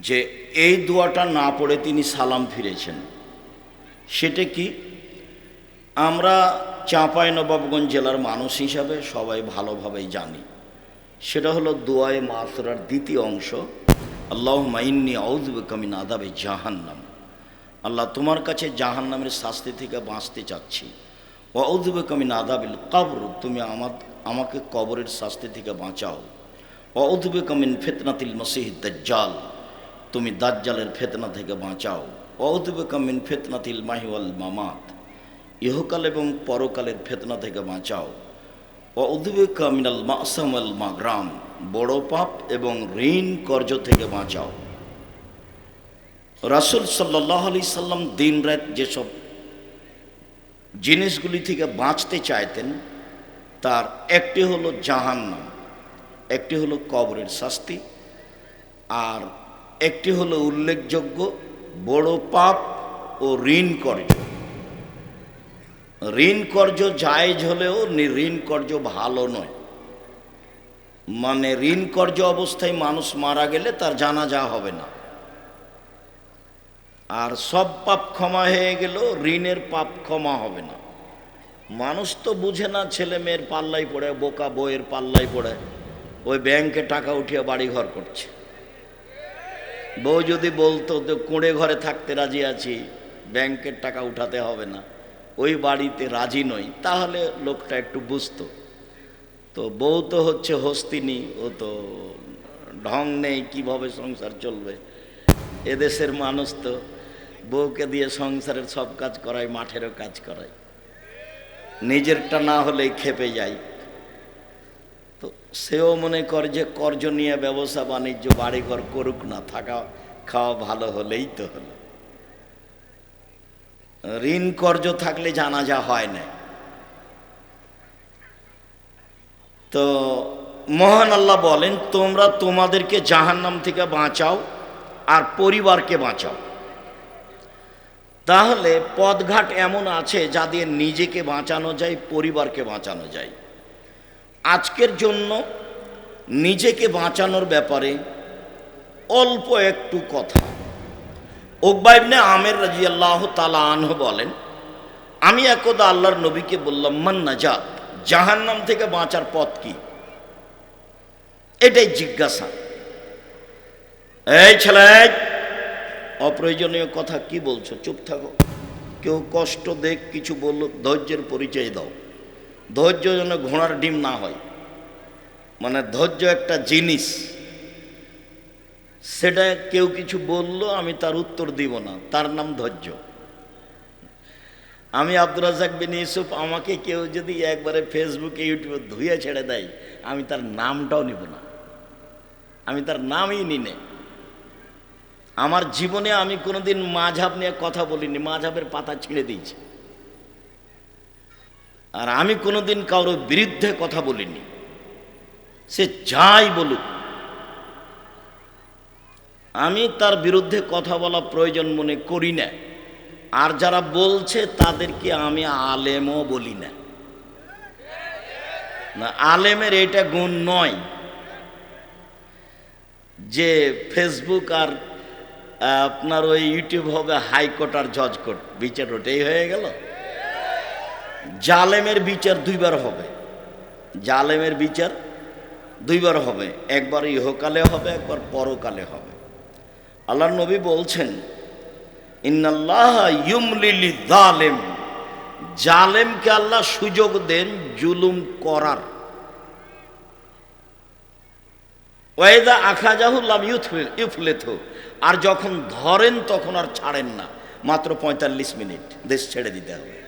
যে এই দোয়াটা না পড়ে তিনি সালাম ফিরেছেন। সেটা কি? আমরা চাঁপাই নবাবগঞ্জ জেলার মানুষ হিসাবে সবাই ভালোভাবেই জানি। সেটা হলো দোয়ায় মাসরার দ্বিতীয় অংশ আল্লাহ মাইন্নি আউদ্দিন আদাবে জাহান্নাম। আল্লাহ তোমার কাছে জাহান্নামের শাস্তি থেকে বাঁচতে চাচ্ছি। অউদ্বে কামিন আদাবিল কবর, তুমি আমার, আমাকে কবরের শাস্তি থেকে বাঁচাও। অউদ্বে কামিন ফেতনাতিল মসিহ দাজ্জাল তুমি দাজ্জালের ফেতনা থেকে বাঁচাও। অউদ্বে কামিন ফেতনাতিল মাহিওয়াল মামাত। ইহকাল এবং পরকালের ফেতনা থেকে বাঁচাও। অউদ্বে কামিনাল মাসাম আল মাগ্রাম। বড় পাপ এবং ঋণ কর্য থেকে বাঁচাও। রাসুল সাল্লাহ আলি সাল্লাম দিন রাত যেসব জিনিসগুলি থেকে বাঁচতে চাইতেন, তার একটি হলো জাহান্নাম, একটি হলো কবরের শাস্তি, আর একটি হলো উল্লেখযোগ্য বড় পাপ ও ঋণ কর্য। ঋণ কর্য জায়জ হলেও ঋণ কর্য ভালো নয়। মানে ঋণ কর্য অবস্থায় মানুষ মারা গেলে তার জানা যা হবে না। আর সব পাপ ক্ষমা হয়ে গেল ঋণের পাপ ক্ষমা হবে না। মানুষ তো বুঝে না ছেলে মেয়ের পাল্লাই পড়ে, বোকা বইয়ের পাল্লাই পড়ে, ওই ব্যাংকে টাকা উঠিয়ে বাড়ি ঘর করছে। বউ যদি বলতো তো কুঁড়ে ঘরে থাকতে রাজি আছি, ব্যাংকের টাকা উঠাতে হবে না, ওই বাড়িতে রাজি নই, তাহলে লোকটা একটু বুঝতো। তো বউ তো হচ্ছে হস্তিনী, ও তো ঢং নেই, কীভাবে সংসার চলবে? এদেশের মানুষ তো বউকে দিয়ে সংসারের সব কাজ করায়, মাঠেরও কাজ করায়। নিজেরটা না হলেই খেপে যায়। তো সেও মনে কর যে কর্জ নিয়ে ব্যবসা বাণিজ্য, বাড়িঘর করুক না, থাকা, খাওয়া ভালো হলেই তো হলো। ঋণ কর্জ থাকলে জানাজা হয় না। তো মহান আল্লাহ বলেন, তোমরা তোমাদেরকে জাহান্নাম থেকে বাঁচাও আর পরিবারকে বাঁচাও। তাহলে পদঘাট এমন আছে যা দিয়ে নিজেকে বাঁচানো যায়, পরিবারকে বাঁচানো যায়। আজকের জন্য নিজেকে বাঁচানোর ব্যাপারে অল্প একটু কথা। ওকবাইবনে আমের রাজি আল্লাহ তালা আনহ বলেন, আমি একদা আল্লাহর নবীকে বললাম, মান নাজাত, জাহান্নাম থেকে বাঁচার পথ কি? এটাই জিজ্ঞাসা। এই ছেলে, অপ্রয়োজনীয় কথা কি বলছো? চুপ থাকো। কেউ কষ্ট দেখ, কিছু বলল ধৈর্যের পরিচয় দাও। ধৈর্য যেন ঘোড়ার ডিম না হয়। মানে ধৈর্য একটা জিনিস। সেটা কেউ কিছু বলল, আমি তার উত্তর দিব না। তার নাম ধৈর্য। আমি আব্দুর রাজাক বিন ইউসুফ, আমাকে কেউ যদি একবারে ফেসবুকে ইউটিউবে ধুয়ে ছেড়ে দেয়, আমি তার নামটাও নিব না। আমি তার নামই নি নে। আমার জীবনে আমি কোনোদিন মাঝাব নিয়ে কথা বলিনি, মাঝাবের পাতা ছিঁড়ে দিয়েছি। আর আমি কোনোদিন কারোর বিরুদ্ধে কথা বলিনি। সে যাই বলুক। আমি তার বিরুদ্ধে কথা বলা প্রয়োজন মনে করি না। আর যারা বলছে তাদেরকে আমি আলেমও বলি না। না, আলেমের এটা গুণ নয় যে ফেসবুক আর আপনার ওই ইউটিউব হবে হাইকোর্ট আর জজ কোর্ট বিচার ওটাই হয়ে গেল? জালেমের বিচার দুইবার হবে। জালেমের বিচার দুইবার হবে। একবার ইহকালে হবে, একবার পরকালে হবে। আল্লাহ নবী বলছেন, ইন্নাল্লাহ ইউমলিলি জালেম জালেমকে আল্লাহ সুযোগ দেন জুলুম করার। ওয়েদা আখাজাহুল্লাম ইউফলেথ। আর যখন ধরেন, তখন আর ছাড়েন না। মাত্র পঁয়তাল্লিশ মিনিট। দেশ ছেড়ে দিতে হবে।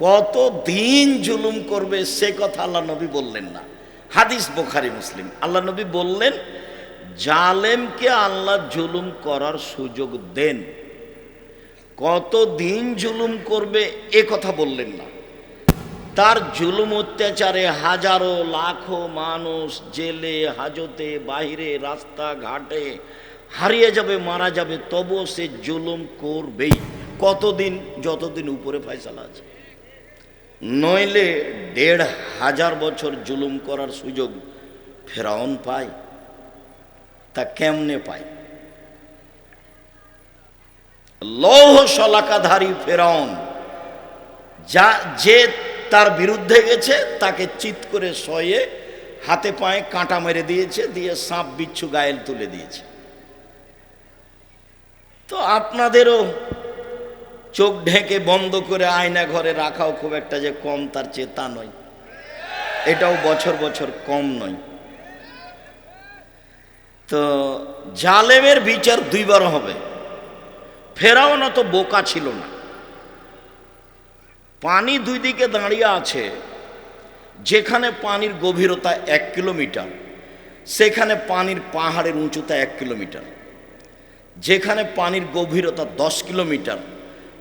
কত দিন জুলুম করবে সে কথা আল্লাহ নবী বললেন না। হাদিস বোখারি, মুসলিম। আল্লাহ নবী বললেন, জালেমকে আল্লাহ জুলুম করার সুযোগ দেন। কত দিন জুলুম করবে এ কথা বললেন না। তার জুলুম অত্যাচারে হাজারো, লাখো মানুষ জেলে, হাজতে, বাহিরে রাস্তা ঘাটে হারিয়ে যাবে, মারা যাবে, তবুও সে জুলুম করবেই। কতদিন? যতদিন উপরে ফয়সালা আছে। নইলে দেড় হাজার বছর জুলুম করার সুযোগ ফেরাউন পায়। তা কেমনে পায়? লৌহ শলাকাধারী ফেরাউন যা যে তার বিরুদ্ধে গেছে, তাকে চিত করে শয়ে হাতে পায়ে কাঁটা মেরে দিয়েছে, দিয়ে সাপ বিচ্ছু গায়েল তুলে দিয়েছে। তো আপনাদেরও চোখ ঢেকে বন্ধ করে আয়না ঘরে রাখাও খুব একটা যে কম, তার চেয়ে তা নয়। এটাও বছর বছর কম নয়। তো জালেমের বিচার দুইবার হবে। ফেরাও না তো বোকা ছিল না। পানি দুই দিকে দাঁড়িয়ে আছে, যেখানে পানির গভীরতা এক কিলোমিটার, সেখানে পানির পাহাড়ের উঁচুতা এক কিলোমিটার, যেখানে পানির গভীরতা দশ কিলোমিটার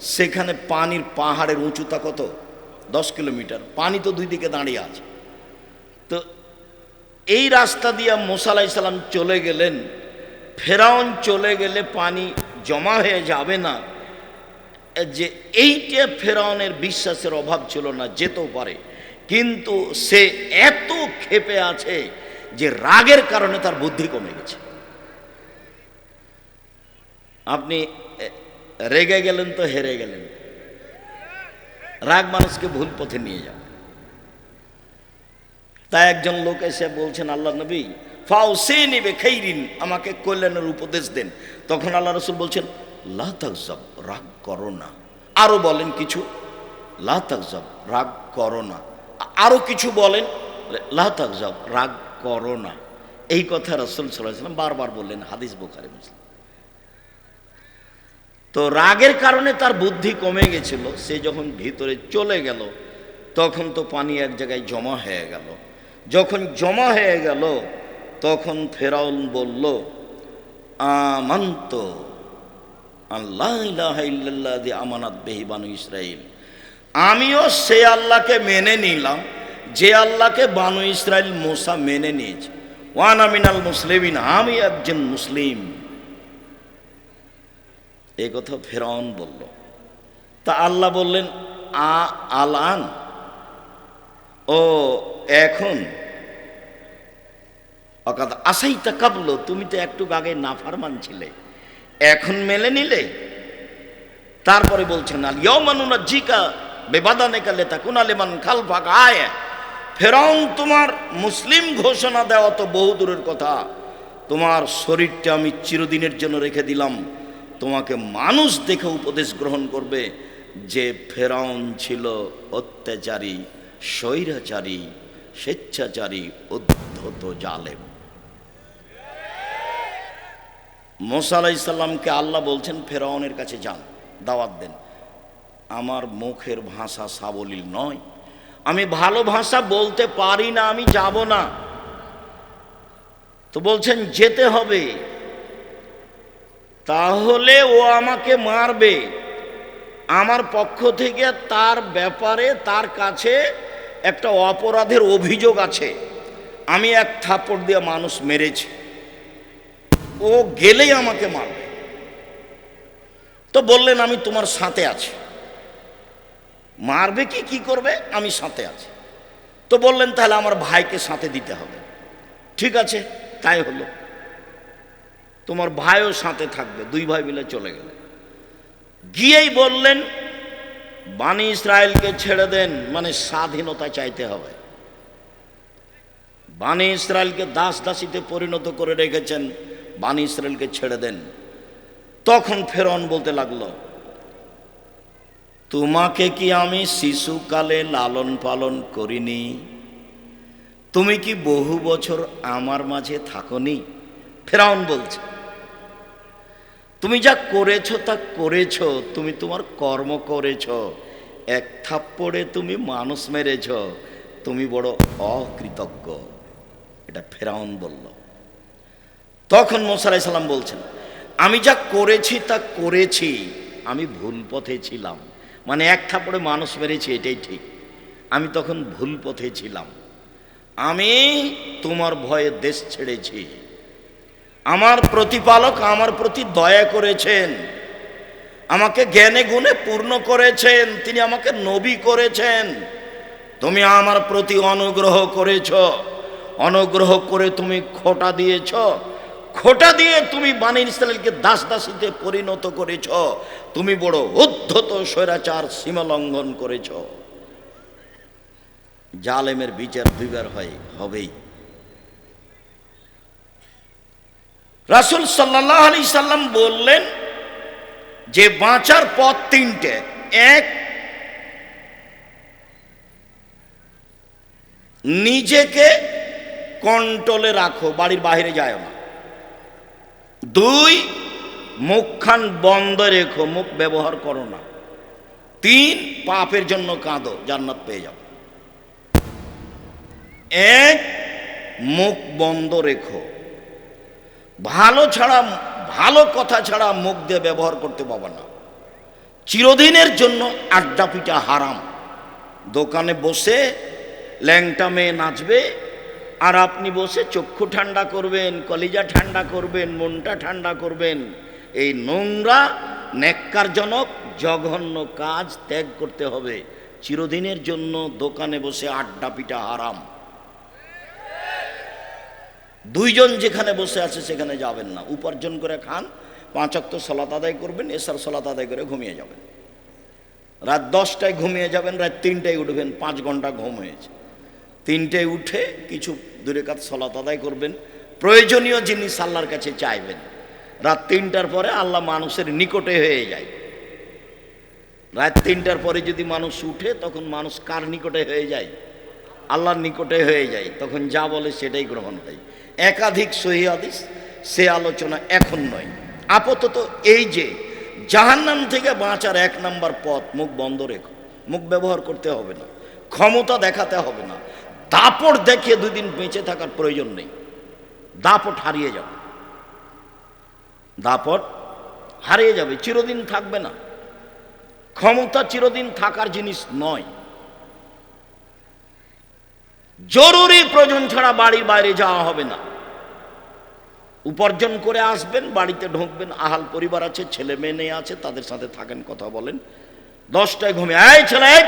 সেখানে পানির পাহাড়ের উঁচুতা কত? দশ কিলোমিটার। পানি তো দুই দিকে দাঁড়িয়ে আছে। তো এই রাস্তা দিয়ে মোসালাই সালাম চলে গেলেন। ফেরাউন চলে গেলে পানি জমা হয়ে যাবে না। যে এইটা ফেরাউনের বিশ্বাসের অভাব ছিল না, যেতেও পারে। কিন্তু সে এত ক্ষেপে আছে যে রাগের কারণে তার বুদ্ধি কমে গেছে। আপনি রেগে গেলেন তো হেরে গেলেন। রাগ মানুষকে ভুল পথে নিয়ে যাবে তাই একজন লোক এসে বলছেন আল্লাহ নবী ফাও সে নিবে খেইরিন আমাকে কল্যাণের উপদেশ দেন। তখন আল্লাহ রসুল বলছেন, লা তাকজাব রাগ করো না। আরও বলেন কিছু, লা তাকজাব রাগ করো না। আরও কিছু বলেন, লা তাকজাব রাগ করো না। এই কথা রসুল সাল্লাম বারবার বললেন, হাদিস বোখারে, মুসলিম। তো রাগের কারণে তার বুদ্ধি কমে গেছিল। সে যখন ভিতরে চলে গেল, তখন তো পানি এক জায়গায় জমা হয়ে গেল। যখন জমা হয়ে গেল, তখন ফেরাউন বলল, আমান্ত আল্লাহ ইল্লাল্লাহ দি আমানাত বেহি বানু ইসরাইল। আমিও সে আল্লাহকে মেনে নিলাম, যে আল্লাহকে বানু ইসরাইল মোসা মেনে নিয়েছে। ওয়ান আমিনাল মুসলিমিন, আমি একজন মুসলিম। এ কথা ফেরাউন বলল। তা আল্লাহ বললেন, আ, আলান। ও, এখন। অকাদ আসাইতা কাবলো, তুমি তো একটু আগে নাফারমান ছিলে। এখন মেলে নিলে? তারপরে বলছেন, আল ইয়মানুনা জিকা বেবাদানে কালে তা কুনালেমান খাল ফাঁক আয়। ফেরাউন, তোমার মুসলিম ঘোষণা দেওয়া তো বহু দূরের কথা। তোমার শরীরটা আমি চিরদিনের জন্য রেখে দিলাম। তোমাকে মানুষ দেখে উপদেশ গ্রহণ করবে যে ফেরাউন ছিল অত্যাচারী, স্বৈরাচারী, স্বেচ্ছাচারী, উদ্ধত জালেম। মোসা আলাইসাল্লামকে আল্লাহ বলছেন, ফেরাউনের কাছে যান, দাওয়াত দেন। আমার মুখের ভাষা সাবলীল নয়। আমি ভালো ভাষা বলতে পারি না, আমি যাব না। তো বলছেন, যেতে হবে। তাহলে ও আমাকে মারবে। আমার পক্ষ থেকে তার ব্যাপারে তার কাছে একটা অপরাধের অভিযোগ আছে। আমি এক থাপ্পড় দিয়ে মানুষ মেরেছি। ও গেলেই আমাকে মারবে। তো বললেন, আমি তোমার সাথে আছি। মারবে কি কি করবে? আমি সাথে আছি। তো বললেন, তাহলে আমার ভাইকে সাথে দিতে হবে। ঠিক আছে, তাই হলো। তোমার ভাইও সাথে থাকবে, দুই ভাই মিলে চলে গেলে। গিয়েই বললেন বাণী ইসরায়েলকে ছেড়ে দেন মানে স্বাধীনতা চাইতে হবে। বাণী ইসরায়েলকে দাস দাসীতে পরিণত করে রেখেছেন বাণী ইসরায়েলকে ছেড়ে দেন। তখন ফেরন বলতে লাগল, তোমাকে কি আমি শিশুকালে লালন পালন করিনি? তুমি কি বহু বছর আমার মাঝে থাকনি? ফেরাউন বলছে তুমি যা করেছ তা করেছ, তুমি তোমার কর্ম করেছ। এক থাপ্পড়ে তুমি মানুষ মেরেছ, তুমি বড় অকৃতজ্ঞ। এটা ফেরাউন বলল। তখন মোসালাই সাল্লাম বলছেন, আমি যা করেছি তা করেছি, আমি ভুল পথে ছিলাম। মানে এক থাপড়ে মানুষ মেরেছি, এটাই ঠিক। আমি তখন ভুল পথে ছিলাম। আমি তোমার ভয়ে দেশ ছেড়েছি। আমার প্রতিপালক আমার প্রতি দয়া করেছেন। আমাকে জ্ঞানে গুণে পূর্ণ করেছেন। তিনি আমাকে নবী করেছেন। তুমি আমার প্রতি অনুগ্রহ করেছ। অনুগ্রহ করে তুমি খোটা দিয়েছ। খোটা দিয়ে তুমি বানি ইসরায়েলকে দাস দাসীতে পরিণত করেছ। তুমি বড় উদ্ধত স্বৈরাচার সীমা লঙ্ঘন করেছ। জালেমের বিচার দুইবার হয়, হবেই। রাসুল সাল্লাহ আলি সাল্লাম বললেন যে বাঁচার পথ তিনটে। এক, নিজেকে কন্ট্রোলে রাখো, বাড়ির বাইরে যায় না। দুই, মুখখান বন্ধ রেখো, মুখ ব্যবহার করো না। তিন, পাপের জন্য কাঁদো, জান্নাত পেয়ে যাও। এক, মুখ বন্ধ রেখো। ভালো ছাড়া, ভালো কথা ছাড়া মুখ দিয়ে ব্যবহার করতে পারবে না। চিরদিনের জন্য আড্ডা পিটা হারাম। দোকানে বসে ল্যাংটা মেয়ে নাচবে, আর আপনি বসে চক্ষু ঠান্ডা করবেন, কলিজা ঠান্ডা করবেন, মনটা ঠান্ডা করবেন। এই নোংরা, ন্যাক্কারজনক, জঘন্য কাজ ত্যাগ করতে হবে। চিরদিনের জন্য দোকানে বসে আড্ডা পিটা হারাম। দুইজন যেখানে বসে আছে সেখানে যাবেন না। উপার্জন করে খান পাঁচক্ত সলাত আদায় করবেন, এসার সলাত আদায় করে ঘুমিয়ে যাবেন। রাত দশটায় ঘুমিয়ে যাবেন, রাত তিনটায় উঠবেন, পাঁচ ঘণ্টা ঘুম হয়েছে। তিনটায় উঠে কিছু দূরে কাজ সলাত আদায় করবেন। প্রয়োজনীয় জিনিস আল্লাহর কাছে চাইবেন। রাত তিনটার পরে আল্লাহ মানুষের নিকটে হয়ে যায়। রাত তিনটার পরে যদি মানুষ উঠে, তখন মানুষ কার নিকটে হয়ে যায়? আল্লাহর নিকটে হয়ে যায়। তখন যা বলে সেটাই গ্রহণ হয়। একাধিক সহি হাদিস, সে আলোচনা এখন নয়। আপাতত এই যে জাহান্নাম থেকে বাঁচার এক নাম্বার পথ, মুখ বন্ধ রেখো। মুখ ব্যবহার করতে হবে না। ক্ষমতা দেখাতে হবে না। দাপট দেখিয়ে দুই দিন বেঁচে থাকার প্রয়োজন নেই। দাপট হারিয়ে যাবে। দাপট হারিয়ে যাবে। চিরদিন থাকবে না। ক্ষমতা চিরদিন থাকার জিনিস নয়। জরুরি প্রয়োজন ছাড়া বাড়ির বাইরে যাওয়া হবে না। উপার্জন করে আসবেন, বাড়িতে ঢুকবেন, আহাল পরিবার আছে, ছেলে মেয়ে নেই আছে, তাদের সাথে থাকেন, কথা বলেন। দশটায় ঘুমে এই ছেলে!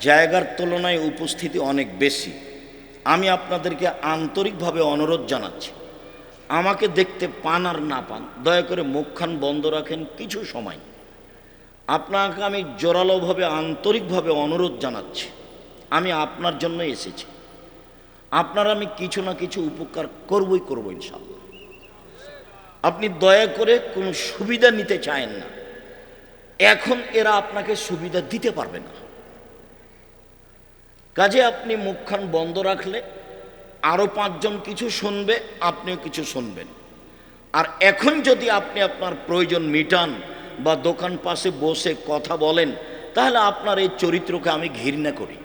জায়গার তুলনায় উপস্থিতি অনেক বেশি। আমি আপনাদেরকে আন্তরিকভাবে অনুরোধ জানাচ্ছি, আমাকে দেখতে পান আর না পান, দয়া করে মুখখান বন্ধ রাখেন কিছু সময়। আপনাকে আমি জোরালোভাবে, আন্তরিকভাবে অনুরোধ জানাচ্ছি। আমি আপনার জন্য এসেছি। আপনার আমি কিছু না কিছু উপকার করবই করব ইনশাল্লাহ আপনি দয়া করে কোনো সুবিধা নিতে চায়েন না। এখন এরা আপনাকে সুবিধা দিতে পারবে না। কাজে আপনি মুখখান বন্ধ রাখলে আরও পাঁচজন কিছু শুনবে, আপনিও কিছু শুনবেন। আর এখন যদি আপনি আপনার প্রয়োজন মিটান বা দোকান পাশে বসে কথা বলেন, তাহলে আপনার এই চরিত্রকে আমি ঘৃণা করি।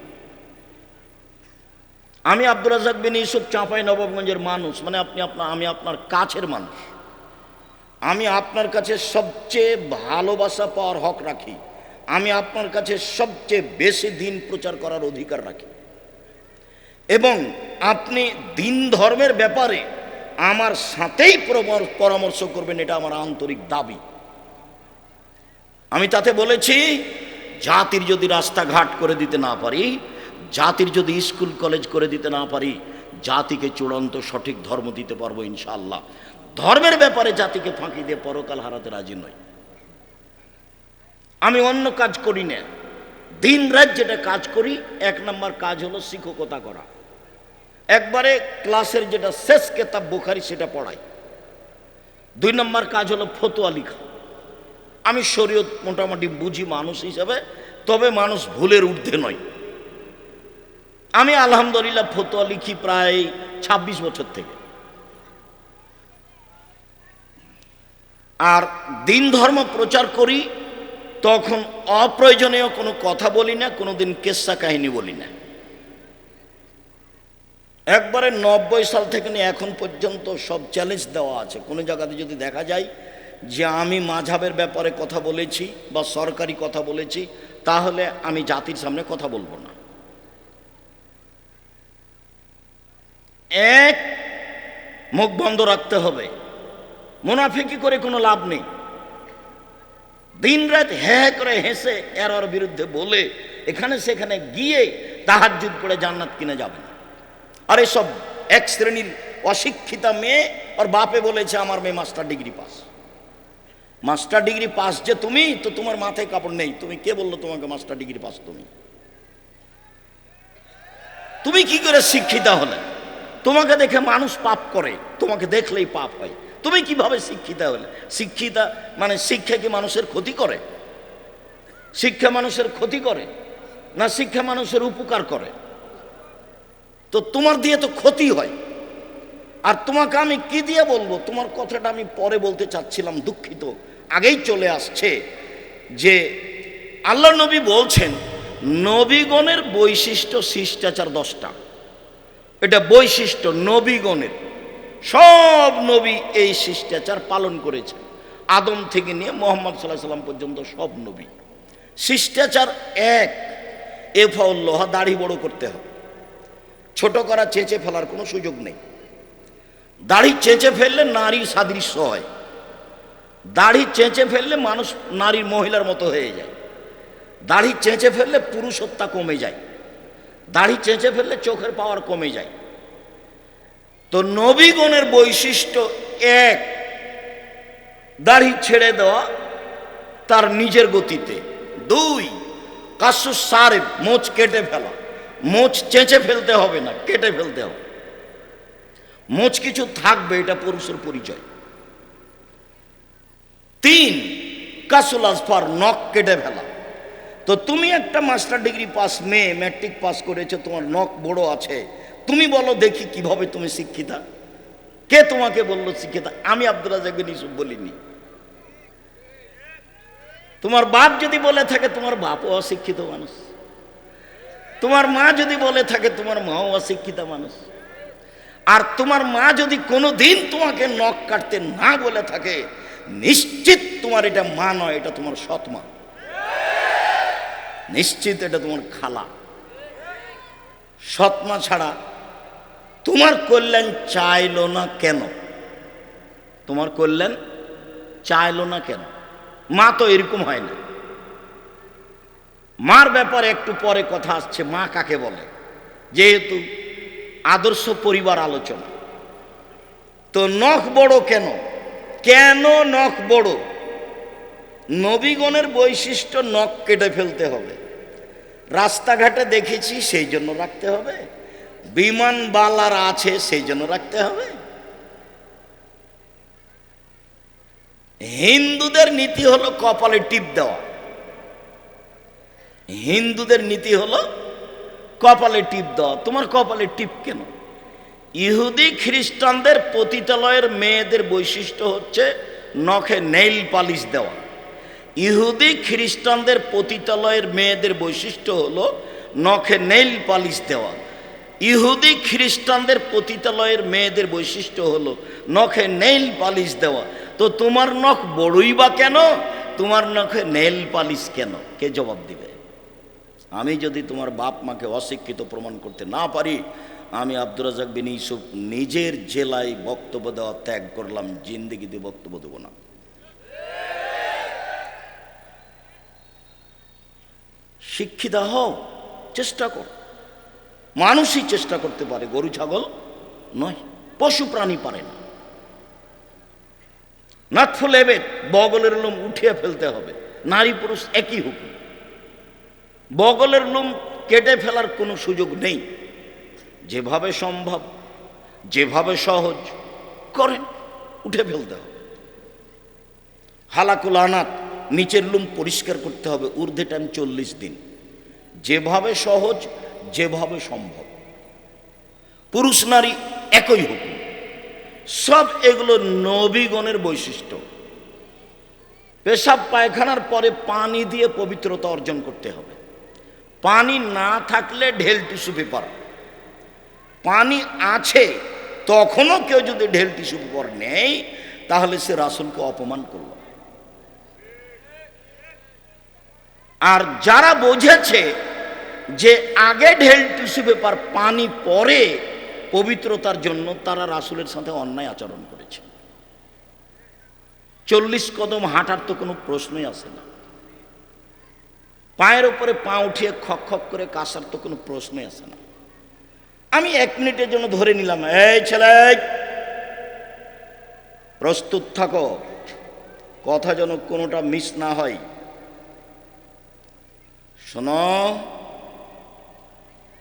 আমি আব্দুর রাজাক বিন ইউসুফ চাঁপাই নবাবগঞ্জের মানুষ মানে আপনি আপনার, আমি আপনার কাছের মানুষ। আমি আপনার কাছে সবচেয়ে ভালোবাসা পাওয়ার হক রাখি। আমি আপনার কাছে সবচেয়ে বেশি দিন প্রচার করার অধিকার রাখি। এবং আপনি দিন ধর্মের ব্যাপারে আমার সাথেই পরামর- পরামর্শ করবেন, এটা আমার আন্তরিক দাবি। আমি তাতে বলেছি, জাতির যদি রাস্তাঘাট করে দিতে না পারি জাতির যদি স্কুল, কলেজ করে দিতে না পারি, জাতিকে চূড়ান্ত সঠিক ধর্ম দিতে পারব ইনশাআল্লাহ। ধর্মের ব্যাপারে জাতিকে ফাঁকি দিয়ে পরকাল হারাতে রাজি নই। আমি অন্য কাজ করি না। দিন রাত যেটা কাজ করি, এক নম্বর কাজ হলো শিক্ষকতা করা। একবারে ক্লাসের যেটা শেষ কেতাব বোখারি সেটা পড়াই। দুই নম্বর কাজ হলো ফতোয়া লিখা। আমি শরীয়ত মোটামুটি বুঝি মানুষ হিসাবে, তবে মানুষ ভুলের ঊর্ধ্বে নয়। আমি আলহামদুলিল্লাহ ফতোয়া লিখি প্রায় ২৬ বছর থেকে। আর দিন ধর্ম প্রচার করি, তখন অপ্রয়োজনীয় কোনো কথা বলি না, কোনোদিন কেসা কাহিনী বলি না। একবারে নব্বই সাল থেকে নিয়ে এখন পর্যন্ত সব চ্যালেঞ্জ দেওয়া আছে। কোনো জায়গাতে যদি দেখা যায় যে আমি মাঝাবের ব্যাপারে কথা বলেছি বা সরকারি কথা বলেছি, তাহলে আমি জাতির সামনে কথা বলব না। এক, মুখ বন্ধ রাখতে হবে। মুনাফিকি করে কোনো লাভ নেই। দিন রাত হ্যাঁ করে হেসে এর ওর বিরুদ্ধে বলে এখানে সেখানে গিয়ে তাহার যুগ করে জান্নাত কিনে যাবে না। আর এসব এক শ্রেণির অশিক্ষিতা মেয়ে ওর বাপে বলেছে, আমার মেয়ে master degree pass. Master degree pass যে তুমি, তো তোমার মাথায় কাপড় নেই। তুমি কে বলল তোমাকে মাস্টার ডিগ্রি পাস তুমি? তুমি কি করে শিক্ষিতা হলে? তোমাকে দেখে মানুষ পাপ করে, তোমাকে দেখলেই পাপ হয়। তুমি কীভাবে শিক্ষিতা হলে? শিক্ষিতা মানে শিক্ষা কি মানুষের ক্ষতি করে? শিক্ষা মানুষের ক্ষতি করে না শিক্ষা মানুষের উপকার করে? তো তোমার দিয়ে তো ক্ষতি হয়। আর তোমাকে আমি কি দিয়ে বলব? তোমার কথাটা আমি পরে বলতে চাচ্ছিলাম, দুঃখিত। আগেই চলে আসছে যে আল্লাহ নবী বলছেন, নবীগণের বৈশিষ্ট্য শিষ্টাচার দশটা। এটা বৈশিষ্ট্য নবীগণের। সব নবী এই শিষ্টাচার পালন করেছে। আদম থেকে নিয়ে মোহাম্মদ সাল্লাহ সাল্লাম পর্যন্ত সব নবী। শিষ্টাচার এক, এ লোহা দাড়ি বড় করতে হবে। ছোট করা চেঁচে ফেলার কোনো সুযোগ নেই। দাড়ি চেঁচে ফেললে নারীর সাদৃশ্য হয়। দাড়ি চেঁচে ফেললে মানুষ নারীর মহিলার মতো হয়ে যায়। দাড়ি চেঁচে ফেললে পুরুষত্বা কমে যায়। দাড়ি চেঁচে ফেললে চোখের পাওয়ার কমে যায়। তো নবীগণের বৈশিষ্ট্য এক, দাড়ি ছেড়ে দেওয়া তার নিজের গতিতে। দুই কাশু সারে মোচ কেটে ফেলা। মোচ চেঁচে ফেলতে হবে না, কেটে ফেলতে হবে। মোচ কিছু থাকবে, এটা পুরুষের পরিচয়। তিন, কাসুল আসফার নখ কেটে ফেলা। তো তুমি একটা মাস্টার ডিগ্রি পাস মেয়ে ম্যাট্রিক পাস করেছ, তোমার নখ বড় আছে। তুমি বলো দেখি কীভাবে তুমি শিক্ষিতা। কে তোমাকে বলল শিক্ষিতা? আমি আব্দুল রাজাক বিন ইউসুফ বলিনি। তোমার বাপ যদি বলে থাকে, তোমার বাপও অশিক্ষিত মানুষ। তোমার মা যদি বলে থাকে, তোমার মাও অশিক্ষিত মানুষ। আর তোমার মা যদি কোনো দিন তোমাকে নখ কাটতে না বলে থাকে, নিশ্চিত তোমার এটা মা নয়, এটা তোমার সৎ মা। নিশ্চিত এটা তোমার খালা। সৎমা ছাড়া তোমার কল্যাণ চাইলো না কেন? তোমার কল্যাণ চাইলো না কেন? মা তো এরকম হয় না। মার ব্যাপারে একটু পরে কথা আসছে, মা কাকে বলে? যেহেতু আদর্শ পরিবার আলোচনা। তো নখ বড় কেন? কেন নখ বড়? নবীগণের বৈশিষ্ট্য নখ কেটে ফেলতে হবে। রাস্তাঘাটে দেখেছি সেই জন্য রাখতে হবে। বিমান বালার আছে সেই জন্য রাখতে হবে। হিন্দুদের নীতি হলো কপালে টিপ দেওয়া। হিন্দুদের নীতি হলো কপালে টিপ দেওয়া। তোমার কপালে টিপ কেন? ইহুদি খ্রিস্টানদের পতিতালয়ের মেয়েদের বৈশিষ্ট্য হচ্ছে নখে নেইল পালিশ দেওয়া। ইহুদি খ্রিস্টানদের পতিতালয়ের মেয়েদের বৈশিষ্ট্য হলো নখে নেইল পালিশ দেওয়া। ইহুদি খ্রিস্টানদের পতিতালয়ের মেয়েদের বৈশিষ্ট্য হলো নখে নেইল পালিশ দেওয়া। তো তোমার নখ বড়ই বা কেন? তোমার নখে নেইল পালিশ কেন? কে জবাব দিবে? আমি যদি তোমার বাপ মাকে অশিক্ষিত প্রমাণ করতে না পারি, আমি আব্দুর রাজাক বিন ইউসুফ নিজের জেলায় বক্তব্য দেওয়া ত্যাগ করলাম জিন্দিগিতে বক্তব্য দেবো না। শিক্ষিতা হও, চেষ্টা কর। মানুষই চেষ্টা করতে পারে, গরু, ছাগল নয়, পশু, প্রাণী পারে না। নাথফুল এবে বগলের লোম উঠিয়ে ফেলতে হবে, নারী পুরুষ একই হুকুম। বগলের লোম কেটে ফেলার কোনো সুযোগ নেই। যেভাবে সম্ভব, যেভাবে সহজ, করেন, উঠে ফেলতে হবে। হালাকুল আনাত নিচের লুম পরিষ্কার করতে হবে, ঊর্ধ্বে টাইম চল্লিশ দিন। যেভাবে সহজ, যেভাবে সম্ভব। পুরুষ নারী একই হুকুম। সব এগুলো নবীগণের বৈশিষ্ট্য। পেশাব পায়খানার পরে পানি দিয়ে পবিত্রতা অর্জন করতে হবে। পানি না থাকলে ঢেল টিস্যু পেপার। পানি আছে, তখনও কেউ যদি ঢেল টিস্যু পেপার নেই তাহলে সে রাসুলকে অপমান করল আর যারা বোঝেছে যে আগে ঢেল টিস্যু পেপার পানি পরে পবিত্রতার জন্য তারা রাসুলের সাথে অন্যায় আচরণ করেছে। চল্লিশ কদম হাঁটার তো কোনো প্রশ্নই আসে না। পায়ের ওপরে পা উঠিয়ে খক খক করে কাসার তো কোনো প্রশ্নই আসে না। আমি এক মিনিটের জন্য ধরে নিলাম, এই ছেলে, প্রস্তুত থাকো। কথা যেন কোনোটা মিস না হয়। শোনো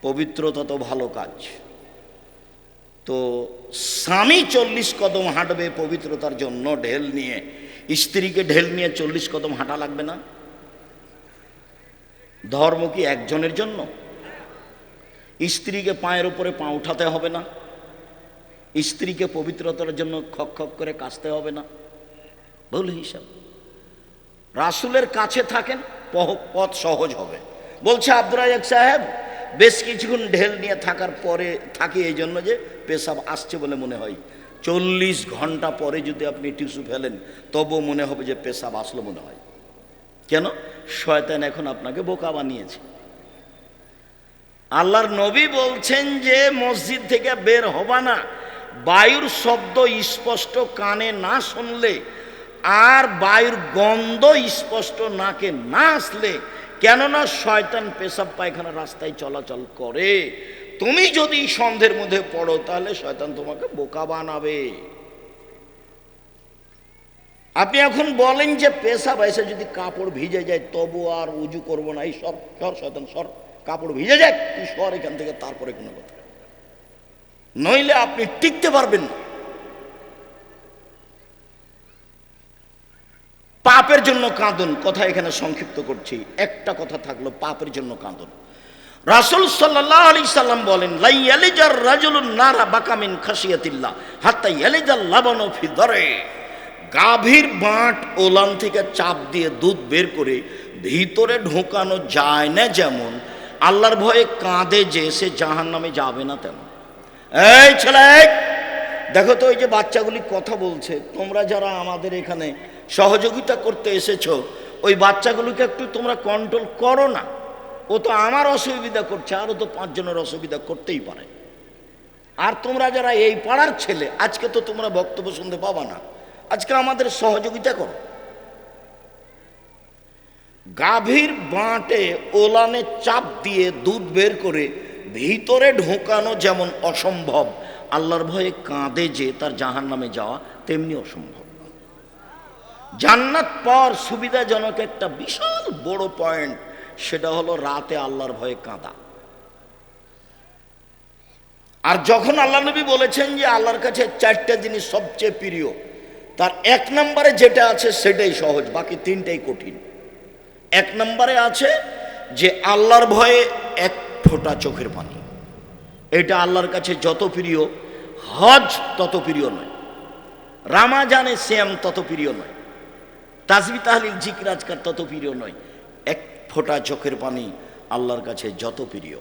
পবিত্রতা তো ভালো কাজ। তো স্বামী চল্লিশ কদম হাঁটবে পবিত্রতার জন্য ঢেল নিয়ে, স্ত্রীকে ঢেল নিয়ে চল্লিশ কদম হাঁটা লাগবে না? ধর্ম কি একজনের জন্য? স্ত্রীকে পায়ের উপরে পা উঠাতে হবে না? স্ত্রীকে পবিত্রতার জন্য খক খক করে কাচতে হবে না? ভুল হিসাব। রাসুলের কাছে থাকেন পথ সহজ হবে। বলছে আব্দুর রাজাক সাহেব, বেশ কিছুক্ষণ ঢেল নিয়ে থাকার পরে থাকি এই জন্য যে পেশাব আসছে বলে মনে হয়। চল্লিশ ঘণ্টা পরে যদি আপনি টিস্যু ফেলেন, তবুও মনে হবে যে পেশাব আসলো মনে হয়। কেন? শয়তান এখন আপনাকে বোকা বানিয়েছে। আল্লাহর নবী বলছেন যে মসজিদ থেকে বের হবা না। বায়ুর শব্দ স্পষ্ট কানে না শুনলে আর বায়ুর গন্ধ স্পষ্ট নাকে না আসলে, কেননা শয়তান পেশাব পায়খানা রাস্তায় চলাচল করে। তুমি যদি সন্ধের মধ্যে পড়ো, তাহলে শয়তান তোমাকে বোকা বানাবে। আপনি এখন বলেন যে পেশাব এসে যদি কাপড় ভিজে যায়, তবু আর উজু করব না। এই সর সর শয়তান, সর, কাপড় ভিজে যাক, তুই সর এখান থেকে, তারপরে কোনো কথা। নইলে আপনি টিকতে পারবেন না। পাপের জন্য কাঁদুন। কথা এখানে সংক্ষিপ্ত করছি। একটা কথা থাকল, পাপের জন্য কাঁদুন। রাসুল সাল্লাহ আলি সাল্লাম বলেন, লাই ইয়ালিজার রাজুলুন নারা বাকামিন খাসিয়াতিল্লাহ হাত্তা ইয়ালিজার লাবানো ফি দরে। গাভীর বাঁট ওলান থেকে চাপ দিয়ে দুধ বের করে ভিতরে ঢোকানো যায় না যেমন, আল্লাহর ভয়ে কাঁদে যে সে জাহান নামে যাবে না তেমন। এই ছেলে, দেখো তো ওই যে বাচ্চাগুলি কথা বলছে, তোমরা যারা আমাদের এখানে সহযোগিতা করতে এসেছ, ওই বাচ্চাগুলোকে একটু তোমরা কন্ট্রোল করো না। ও তো আমার অসুবিধা করছে, আরও তো পাঁচজনের অসুবিধা করতেই পারে। আর তোমরা যারা এই পাড়ার ছেলে, আজকে তো তোমরা বক্তব্য শুনতে পাবা না। আজকে আমাদের সহযোগিতা করো। গাভীর বাঁটে ওলানে চাপ দিয়ে দুধ বের করে ভিতরে ঢোকানো যেমন অসম্ভব, আল্লাহর ভয়ে কাঁদে যে তার জাহান নামে যাওয়া তেমনি অসম্ভব। জান্নাত পর সুবিধাজনক একটা বিশাল বড় পয়েন্ট সেটা হলো রাতে আল্লাহর ভয়ে কাঁদা। আর যখন আল্লাহ নবী বলেছেন যে আল্লাহর কাছে চারটা জিনিস সবচেয়ে প্রিয়, তার এক নম্বরে যেটা আছে সেটাই সহজ, বাকি তিনটাই কঠিন। এক নম্বরে আছে যে আল্লাহর ভয়ে এক ফোঁটা চোখের পানি। এটা আল্লাহর কাছে যত প্রিয়, হজ তত প্রিয় নয়। রামাজানে শ্যাম তত প্রিয় নয়। তাজবি তাহলিল জিকরাজকার তত প্রিয় নয়। এক ফোঁটা চোখের পানি আল্লাহর কাছে যত প্রিয়।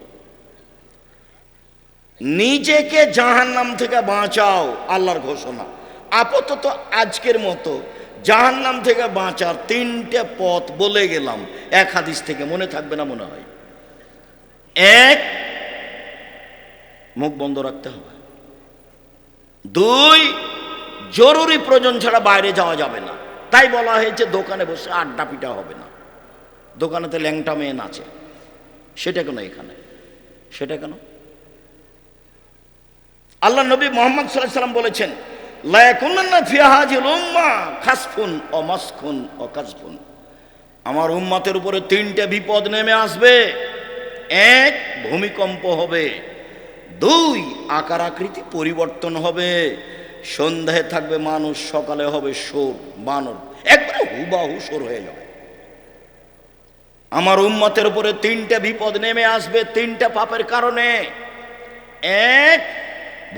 নিজেকে জাহান্নাম থেকে বাঁচাও আল্লাহর ঘোষণা। আপাতত আজকের মতো জাহান্নাম থেকে বাঁচার তিনটে পথ বলে গেলাম। এক হাদিস থেকে মনে থাকবে না মনে হয়। এক, মুখ বন্ধ রাখতে হবে। দুই, জরুরি প্রয়োজন ছাড়া বাইরে যাওয়া যাবে না। তাই বলা হয়েছে দোকানে বসে আড্ডা পিটা হবে না। দোকানেতে ল্যাংটা মেয়ে নাচে। সেটা কেন এখানে? সেটা কেন? আল্লাহ নবী মোহাম্মদ সাল্লাম বলেছেন খাসফুন আমার উম্মাতের উপরে তিনটে বিপদ নেমে আসবে। এক, ভূমিকম্প হবে। দুই, আকার আকৃতি পরিবর্তন হবে। সন্ধ্যায় থাকবে মানুষ, সকালে হবে সোর বানর। একবারে হুবাহু সোর হয়ে যাবে। আমার উম্মতের উপরে তিনটে বিপদ নেমে আসবে, তিনটা পাপের কারণে। এক,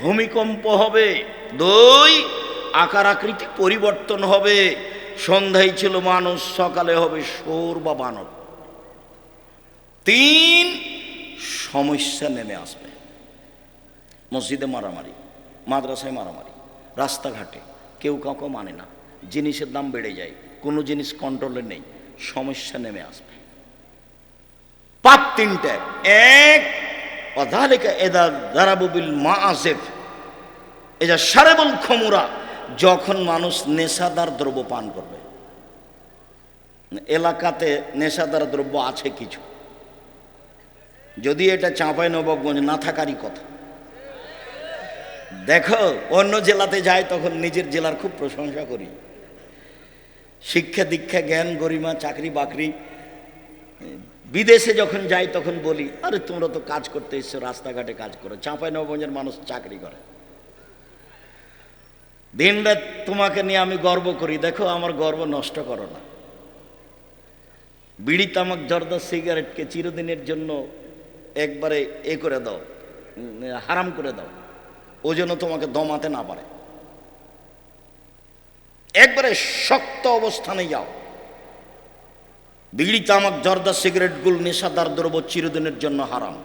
ভূমিকম্প হবে। দুই, আকার আকৃতি পরিবর্তন হবে। সন্ধ্যায় ছিল মানুষ, সকালে হবে সোর বা বানর। তিন, সমস্যা নেমে আসবে। মসজিদে মারামারি, মাদ্রাসায় মারামারি। রাস্তাঘাটে, কেউ কাউকে মানে না। জিনিসের দাম বেড়ে যায়, কোনো জিনিস কন্ট্রোলে নেই, সমস্যা নেমে আসবে। পাপ তিনটে। এক, অধালিকা এদা দারাবুবিল মা আসেফ এজা সারেবল খমুরা, যখন মানুষ নেশাদার দ্রব্য পান করবে। এলাকাতে নেশাদার দ্রব্য আছে কিছু। যদি এটা চাঁপাই নবাবগঞ্জ না থাকারই কথা। দেখো, অন্য জেলাতে যাই তখন নিজের জেলার খুব প্রশংসা করি। শিক্ষা দীক্ষা, জ্ঞান, গরিমা, চাকরি, বাকরি। বিদেশে যখন যাই তখন বলি, আরে, তোমরা তো কাজ করতে এসছো, রাস্তাঘাটে কাজ করো, চাঁপাই নবগঞ্জের মানুষ চাকরি করে। দিন রাত তোমাকে নিয়ে আমি গর্ব করি। দেখো, আমার গর্ব নষ্ট করো না। বিড়ি, তামাক, জর্দা, সিগারেটকে চিরদিনের জন্য একবারে এ করে দাও হারাম করে দাও। ও যেন তোমাকে দমাতে না পারে। একবারে শক্ত অবস্থানে যাও। বিড়ি তামাক, জর্দা, সিগারেটগুলো, নেশাদার দ্রব্য চিরদিনের জন্য হারাম।